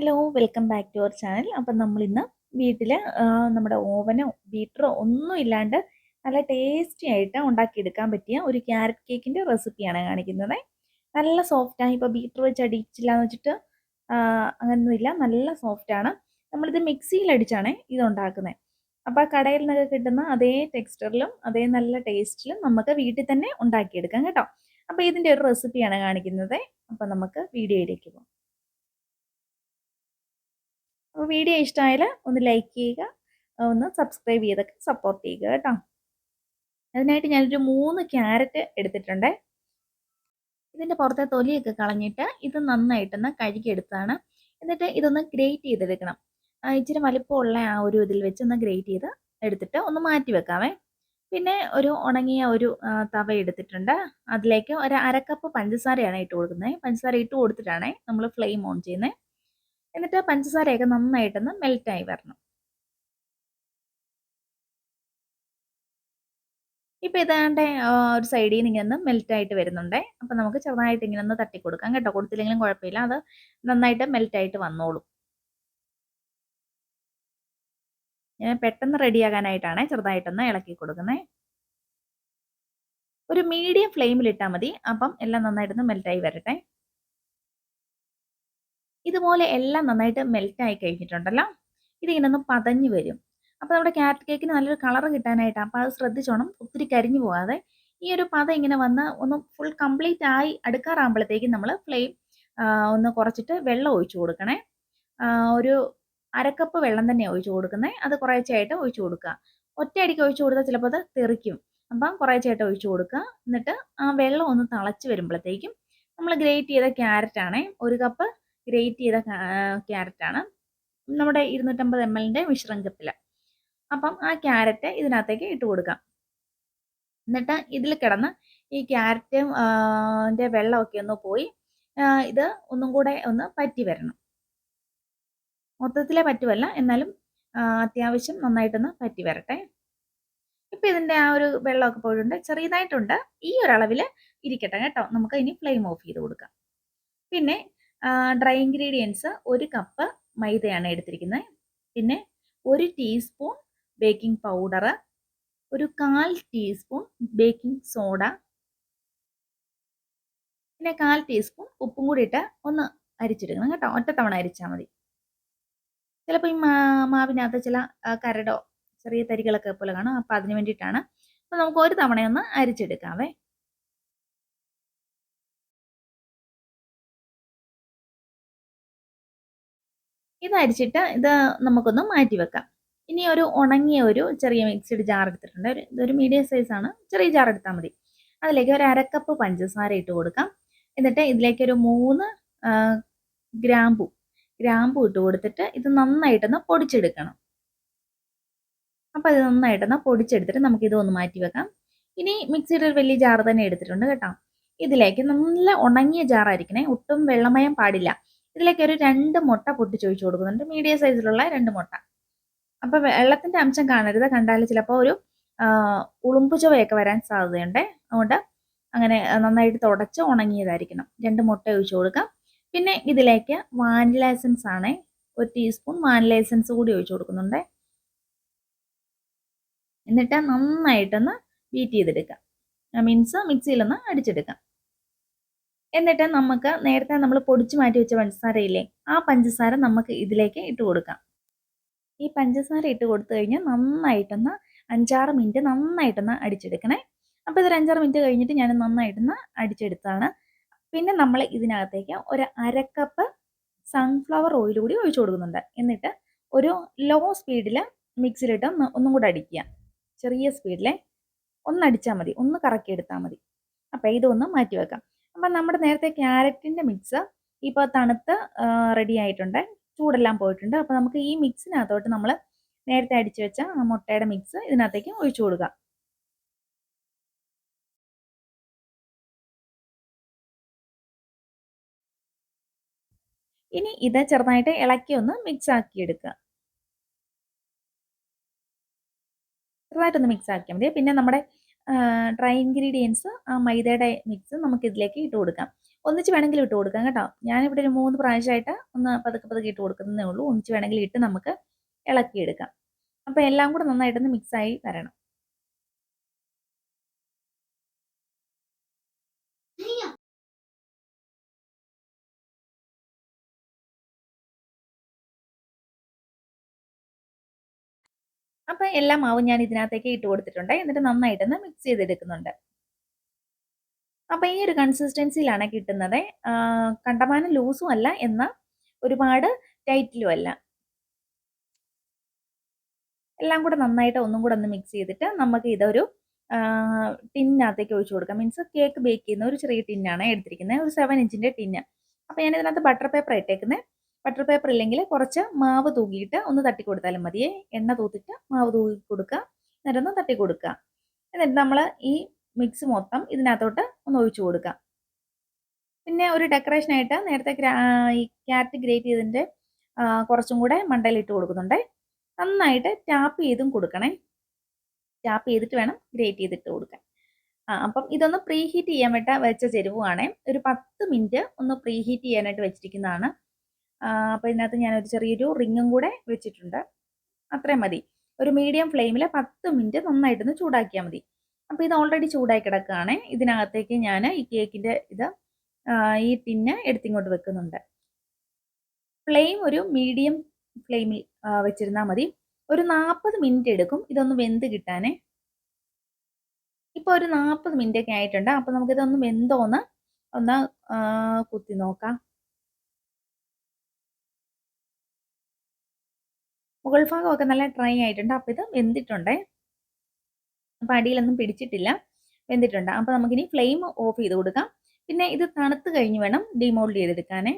Hello welcome back to our channel അപ്പം നമ്മളിന്ന് വീട്ടിൽ നമ്മുടെ ഓവനോ ബീറ്ററോ ഒന്നും ഇല്ലാണ്ട് നല്ല ടേസ്റ്റി ആയിട്ട് ഉണ്ടാക്കിയെടുക്കാൻ പറ്റിയ ഒരു ക്യാരറ്റ് കേക്കിന്റെ റെസിപ്പിയാണ് കാണിക്കുന്നത്. നല്ല സോഫ്റ്റാണ് ഇപ്പോൾ ബീറ്റർ വെച്ച് അടിച്ചില്ല എന്ന് വെച്ചിട്ട് അങ്ങനൊന്നുമില്ല നല്ല സോഫ്റ്റാണ് നമ്മളിത് മിക്സിയിലടിച്ചാണ് ഇത് ഉണ്ടാക്കുന്നത്. അപ്പോൾ കടയിൽ നിന്നൊക്കെ കിട്ടുന്ന അതേ ടെക്സ്ചറിലും അതേ നല്ല ടേസ്റ്റിലും നമുക്ക് വീട്ടിൽ തന്നെ ഉണ്ടാക്കിയെടുക്കാം കേട്ടോ. അപ്പോൾ ഇതിന്റെ ഒരു റെസിപ്പിയാണ് കാണിക്കുന്നത്. അപ്പോൾ നമുക്ക് വീഡിയോയിലേക്ക് പോകാം. അപ്പോൾ വീഡിയോ ഇഷ്ടമായാൽ ഒന്ന് ലൈക്ക് ചെയ്യുക ഒന്ന് സബ്സ്ക്രൈബ് ചെയ്തൊക്കെ സപ്പോർട്ട് ചെയ്യുക കേട്ടോ. അതിനായിട്ട് ഞാനൊരു മൂന്ന് ക്യാരറ്റ് എടുത്തിട്ടുണ്ട്. ഇതിന്റെ പുറത്തെ തൊലിയൊക്കെ കളഞ്ഞിട്ട് ഇത് നന്നായിട്ടൊന്ന് കഴുകിയെടുത്താണ്. എന്നിട്ട് ഇതൊന്ന് ഗ്രേറ്റ് ചെയ്തെടുക്കണം. ഇച്ചിരി വലിപ്പമുള്ള ആ ഒരു ഇതിൽ വെച്ച് ഒന്ന് ഗ്രേറ്റ് ചെയ്ത് എടുത്തിട്ട് ഒന്ന് മാറ്റി വെക്കാമേ പിന്നെ ഒരു ഉണങ്ങിയ ഒരു തവ എടുത്തിട്ടുണ്ട്. അതിലേക്ക് ഒരു അരക്കപ്പ് പഞ്ചസാരയാണ് ഇട്ട് കൊടുക്കുന്നത്. പഞ്ചസാര ഇട്ട് കൊടുത്തിട്ടാണ് നമ്മൾ ഫ്ലെയിം ഓൺ ചെയ്യുന്നത്. എന്നിട്ട് പഞ്ചസാരയൊക്കെ നന്നായിട്ടൊന്ന് മെൽറ്റായി വരണം. ഇപ്പൊ ഇതാണ്ട് ഒരു സൈഡിൽ നിന്ന് ഇങ്ങനെ ഒന്ന് മെൽറ്റായിട്ട് വരുന്നുണ്ടേ. അപ്പൊ നമുക്ക് ചെറുതായിട്ട് ഇങ്ങനെ ഒന്ന് തട്ടി കൊടുക്കാം കേട്ടോ. കൊടുത്തില്ലെങ്കിലും കുഴപ്പമില്ല. അത് നന്നായിട്ട് മെൽറ്റായിട്ട് വന്നോളും. ഞാൻ പെട്ടെന്ന് റെഡിയാകാനായിട്ടാണ് ചെറുതായിട്ടൊന്ന് ഇളക്കി കൊടുക്കുന്നത് ഒരു മീഡിയം ഫ്ലെയിമിൽ ഇട്ടാൽ മതി. അപ്പം എല്ലാം നന്നായിട്ടൊന്ന് മെൽറ്റായി വരട്ടെ. ഇതുപോലെ എല്ലാം നന്നായിട്ട് മെൽറ്റ് ആയി കഴിഞ്ഞിട്ടുണ്ടല്ലോ? ഇതിങ്ങനെ ഒന്ന് പതഞ്ഞ് വരും. അപ്പോൾ നമ്മുടെ ക്യാരറ്റ് കേക്കിന് നല്ലൊരു കളർ കിട്ടാനായിട്ട്. അപ്പോൾ അത് ശ്രദ്ധിച്ചോണം. ഒത്തിരി കരിഞ്ഞു പോകാതെ. ഈ ഒരു പത ഇങ്ങനെ വന്ന് ഒന്ന് ഫുൾ കംപ്ലീറ്റ് ആയി അടുക്കാറാകുമ്പോഴത്തേക്കും നമ്മൾ ഫ്ലെയിം ഒന്ന് കുറച്ചിട്ട് വെള്ളം ഒഴിച്ചു കൊടുക്കണേ. ഒരു അരക്കപ്പ് വെള്ളം തന്നെ ഒഴിച്ചു കൊടുക്കുന്നത് അത് കുറേച്ചായിട്ട് ഒഴിച്ചു കൊടുക്കുക. ഒറ്റയടിക്ക് ഒഴിച്ചു കൊടുത്താൽ ചിലപ്പോൾ അത് തെറിക്കും. അപ്പം കുറേച്ചായിട്ട് ഒഴിച്ചു കൊടുക്കുക. എന്നിട്ട് ആ വെള്ളം ഒന്ന് തിളച്ച് വരുമ്പോഴത്തേക്കും നമ്മൾ ഗ്രേറ്റ് ചെയ്ത ക്യാരറ്റ് ആണേ ഒരു കപ്പ് ഗ്രേറ്റ് ചെയ്ത ക്യാരറ്റാണ് നമ്മുടെ ഇരുന്നൂറ്റമ്പത് എം എല്ലിന്റെ മിശ്രംഗത്തിൽ അപ്പം ആ ക്യാരറ്റ് ഇതിനകത്തേക്ക് ഇട്ട് കൊടുക്കാം. എന്നിട്ട് ഇതിൽ കിടന്ന് ഈ ക്യാരറ്റും വെള്ളമൊക്കെ ഒന്ന് പോയി ഇത് ഒന്നും കൂടെ ഒന്ന് പറ്റി വരണം. മൊത്തത്തിലെ പറ്റുമല്ല എന്നാലും അത്യാവശ്യം നന്നായിട്ടൊന്ന് പറ്റി വരട്ടെ. ഇപ്പം ഇതിന്റെ ആ ഒരു വെള്ളമൊക്കെ പോയിട്ടുണ്ട്. ചെറിയതായിട്ടുണ്ട്. ഈ ഒരളവിൽ ഇരിക്കട്ടെ കേട്ടോ. നമുക്ക് ഇനി ഫ്ലെയിം ഓഫ് ചെയ്ത് കൊടുക്കാം. പിന്നെ ഡ്രൈ ഇൻഗ്രീഡിയൻസ് ഒരു കപ്പ് മൈദയാണ് എടുത്തിരിക്കുന്നത്. പിന്നെ ഒരു ടീസ്പൂൺ ബേക്കിംഗ് പൗഡർ ഒരു കാൽ ടീസ്പൂൺ ബേക്കിംഗ് സോഡ പിന്നെ കാൽ ടീസ്പൂൺ ഉപ്പും കൂടി ഇട്ട് ഒന്ന് അരിച്ചെടുക്കണം കേട്ടോ. ഒറ്റത്തവണ അരിച്ചാൽ മതി. ചിലപ്പോൾ ഈ മാവിനകത്ത് ചില കരടോ ചെറിയ തരികളൊക്കെ പോലെ കാണും. അപ്പോൾ അതിന് വേണ്ടിയിട്ടാണ്. അപ്പോൾ നമുക്ക് ഒരു തവണയൊന്ന് അരിച്ചെടുക്കാവേ. ഇത് അരിച്ചിട്ട് ഇത് നമുക്കൊന്ന് മാറ്റി വെക്കാം. ഇനി ഒരു ഉണങ്ങിയ ഒരു ചെറിയ മിക്സിഡ് ജാർ എടുത്തിട്ടുണ്ട്. ഒരു ഇതൊരു മീഡിയം സൈസാണ് ചെറിയ ജാർ എടുത്താൽ മതി. അതിലേക്ക് ഒരു അരക്കപ്പ് പഞ്ചസാര ഇട്ട് കൊടുക്കാം. എന്നിട്ട് ഇതിലേക്ക് ഒരു മൂന്ന് ഗ്രാമ്പു. ഗ്രാമ്പു ഇട്ട് കൊടുത്തിട്ട് ഇത് നന്നായിട്ടൊന്ന് പൊടിച്ചെടുക്കണം. അപ്പോൾ ഇത് നന്നായിട്ടൊന്ന് പൊടിച്ചെടുത്തിട്ട് നമുക്ക് ഇത് ഒന്ന് മാറ്റി വെക്കാം. ഇനി മിക്സിയുടെ ഒരു വലിയ ജാർ തന്നെ എടുത്തിട്ടുണ്ട് കേട്ടോ. ഇതിലേക്ക് നല്ല ഉണങ്ങിയ ജാറായിരിക്കണേ ഒട്ടും വെള്ളമയം പാടില്ല. ഇതിലേക്ക് ഒരു രണ്ട് മുട്ട പൊട്ടിച്ചൊഴിച്ചു കൊടുക്കുന്നുണ്ട് മീഡിയം സൈസിലുള്ള രണ്ട് മുട്ട. അപ്പോൾ വെള്ളത്തിന്റെ അംശം കാണരുത്. കണ്ടാൽ ചിലപ്പോൾ ഒരു ഉളുമ്പു ചുവയൊക്കെ വരാൻ സാധ്യതയുണ്ട്. അതുകൊണ്ട് അങ്ങനെ നന്നായിട്ട് തുടച്ച് ഉണങ്ങിയതായിരിക്കണം. രണ്ട് മുട്ട ഒഴിച്ചു കൊടുക്കാം. പിന്നെ ഇതിലേക്ക് വാനില എസൻസ് ആണ്. ഒരു ടീസ്പൂൺ വാനില എസൻസ് കൂടി ഒഴിച്ചു കൊടുക്കുന്നുണ്ട്. എന്നിട്ട് നന്നായിട്ടൊന്ന് ബീറ്റ് ചെയ്തെടുക്കാം. മീൻസ് മിക്സിയിലൊന്ന് അടിച്ചെടുക്കാം. എന്നിട്ട് നമുക്ക് നേരത്തെ നമ്മൾ പൊടിച്ചു മാറ്റി വെച്ച പഞ്ചസാരയില്ലേ ആ പഞ്ചസാര നമുക്ക് ഇതിലേക്ക് ഇട്ട് കൊടുക്കാം. ഈ പഞ്ചസാര ഇട്ട് കൊടുത്തു കഴിഞ്ഞാൽ നന്നായിട്ടൊന്ന് അഞ്ചാറ് മിനിറ്റ് നന്നായിട്ടൊന്ന് അടിച്ചെടുക്കണേ. അപ്പോൾ ഇതൊരു അഞ്ചാറ് മിനിറ്റ് കഴിഞ്ഞിട്ട് ഞാൻ നന്നായിട്ടൊന്ന് അടിച്ചെടുത്താണ്. പിന്നെ നമ്മൾ ഇതിനകത്തേക്ക് ഒരു അരക്കപ്പ് സൺഫ്ലവർ ഓയിൽ കൂടി ഒഴിച്ചു കൊടുക്കുന്നുണ്ട്. എന്നിട്ട് ഒരു ലോ സ്പീഡിൽ മിക്സിയിലിട്ട് ഒന്നും കൂടെ അടിക്കുക. ചെറിയ സ്പീഡിൽ ഒന്ന് അടിച്ചാൽ മതി ഒന്ന് കറക്കി എടുത്താൽ മതി. അപ്പോൾ ഇതൊന്ന് മാറ്റി വെക്കാം. അപ്പം നമ്മുടെ നേരത്തെ ക്യാരറ്റിന്റെ മിക്സ് ഇപ്പോൾ തണുത്ത് റെഡി ആയിട്ടുണ്ട്. ചൂടെല്ലാം പോയിട്ടുണ്ട്. അപ്പോൾ നമുക്ക് ഈ മിക്സിനകത്തോട്ട് നമ്മൾ നേരത്തെ അടിച്ചു വെച്ച മുട്ടയുടെ മിക്സ് ഇതിനകത്തേക്ക് ഒഴിച്ചു കൊടുക്കുക ഇനി ഇത് ചെറുതായിട്ട് ഇളക്കി ഒന്ന് മിക്സ് ആക്കി എടുക്കുക. ചെറുതായിട്ടൊന്ന് മിക്സ് ആക്കിയാൽ മതി. പിന്നെ നമ്മുടെ ഡ്രൈ ഇൻഗ്രീഡിയൻസ് ആ മൈദയുടെ മിക്സ് നമുക്ക് ഇതിലേക്ക് ഇട്ട് കൊടുക്കാം. ഒന്നിച്ച് വേണമെങ്കിൽ ഇട്ട് കൊടുക്കാം കേട്ടോ. ഞാനിവിടെ ഒരു മൂന്ന് പ്രാവശ്യമായിട്ട് ഒന്ന് പതുക്കെ പതുക്കെ ഇട്ട് കൊടുക്കുന്നതേ ഉള്ളൂ. ഒന്നിച്ച് വേണമെങ്കിൽ ഇട്ട് നമുക്ക് ഇളക്കിയെടുക്കാം. അപ്പോൾ എല്ലാം കൂടെ നന്നായിട്ടൊന്ന് മിക്സായി വരണം. അപ്പോൾ എല്ലാ മാവും ഞാൻ ഇതിനകത്തേക്ക് ഇട്ട് കൊടുത്തിട്ടുണ്ട്. എന്നിട്ട് നന്നായിട്ടൊന്ന് മിക്സ് ചെയ്തെടുക്കുന്നുണ്ട്. അപ്പോൾ ഈ ഒരു കൺസിസ്റ്റൻസിയിലാണ് കിട്ടുന്നത്. കണ്ടമാനം ലൂസും അല്ല എന്നാൽ ഒരുപാട് ടൈറ്റിലും അല്ല. എല്ലാം കൂടെ നന്നായിട്ട് ഒന്നും കൂടെ ഒന്ന് മിക്സ് ചെയ്തിട്ട് നമുക്ക് ഇതൊരു ടിന്നകത്തേക്ക് ഒഴിച്ചു കൊടുക്കാം. മീൻസ് കേക്ക് ബേക്ക് ചെയ്യുന്ന ഒരു ചെറിയ ടിന്നാണ് എടുത്തിരിക്കുന്നത്. ഒരു സെവൻ ഇഞ്ചിന്റെ ടിന്ന്. അപ്പോൾ ഞാൻ ഇതിനകത്ത് ബട്ടർ പേപ്പർ ഇട്ടേക്കുന്നത് ബട്ടർ പേപ്പർ ഇല്ലെങ്കിൽ കുറച്ച് മാവ് തൂക്കിയിട്ട് ഒന്ന് തട്ടി കൊടുത്താലും മതിയേ. എണ്ണ തൂത്തിട്ട് മാവ് തൂക്കി കൊടുക്കുക. എന്നിട്ട് ഒന്ന് തട്ടി കൊടുക്കുക എന്നിട്ട് നമ്മൾ ഈ മിക്സ് മൊത്തം ഇതിനകത്തോട്ട് ഒന്ന് ഒഴിച്ചു കൊടുക്കുക. പിന്നെ ഒരു ഡെക്കറേഷനായിട്ട് നേരത്തെ ഈ ക്യാരറ്റ് ഗ്രേറ്റ് ചെയ്തതിന്റെ കുറച്ചും കൂടെ മണ്ടയിൽ ഇട്ട് കൊടുക്കുന്നുണ്ട്. നന്നായിട്ട് ടാപ്പ് ചെയ്തും കൊടുക്കണേ. ടാപ്പ് ചെയ്തിട്ട് വേണം ഗ്രേറ്റ് ചെയ്തിട്ട് കൊടുക്കാൻ. ആ അപ്പം ഇതൊന്ന് പ്രീ ഹീറ്റ് ചെയ്യാൻ വേണ്ട വെച്ച ചെരുവാണേ. ഒരു പത്ത് മിനിറ്റ് ഒന്ന് പ്രീ ഹീറ്റ് ചെയ്യാനായിട്ട് വെച്ചിരിക്കുന്നതാണ്. അപ്പോൾ ഇതിനകത്ത് ഞാനൊരു ചെറിയൊരു റിങ്ങും കൂടെ വെച്ചിട്ടുണ്ട്. അത്രയും മതി. ഒരു മീഡിയം ഫ്ലെയിമിൽ പത്ത് മിനിറ്റ് നന്നായിട്ടൊന്ന് ചൂടാക്കിയാൽ മതി. അപ്പോൾ ഇത് ഓൾറെഡി ചൂടായി കിടക്കുകയാണ്. ഇതിനകത്തേക്ക് ഞാൻ ഈ കേക്കിന്റെ ഇത് ഈ ടിന്ന് എടുത്തിങ്ങോട്ട് വെക്കുന്നുണ്ട്. ഫ്ലെയിം ഒരു മീഡിയം ഫ്ലെയിമിൽ വെച്ചിരുന്നാൽ മതി. ഒരു നാൽപ്പത് മിനിറ്റ് എടുക്കും ഇതൊന്ന് വെന്ത് കിട്ടാനേ. ഇപ്പോൾ ഒരു നാൽപ്പത് മിനിറ്റ് ഒക്കെ ആയിട്ടുണ്ട്. അപ്പോൾ നമുക്കിതൊന്ന് വെന്തോന്ന് ഒന്ന് കുത്തി നോക്കാം. മുകൾ ഭാഗമൊക്കെ നല്ല ഡ്രൈ ആയിട്ടുണ്ട്. അപ്പോൾ ഇത് വെന്തിട്ടുണ്ട്. അപ്പോൾ അടിയിലൊന്നും പിടിച്ചിട്ടില്ല. വെന്തിട്ടുണ്ട്. അപ്പോൾ നമുക്കിനി ഫ്ലെയിം ഓഫ് ചെയ്ത് കൊടുക്കാം. പിന്നെ ഇത് തണുത്ത് കഴിഞ്ഞ് വേണം ഡിമോൾഡ് ചെയ്തെടുക്കാനേ.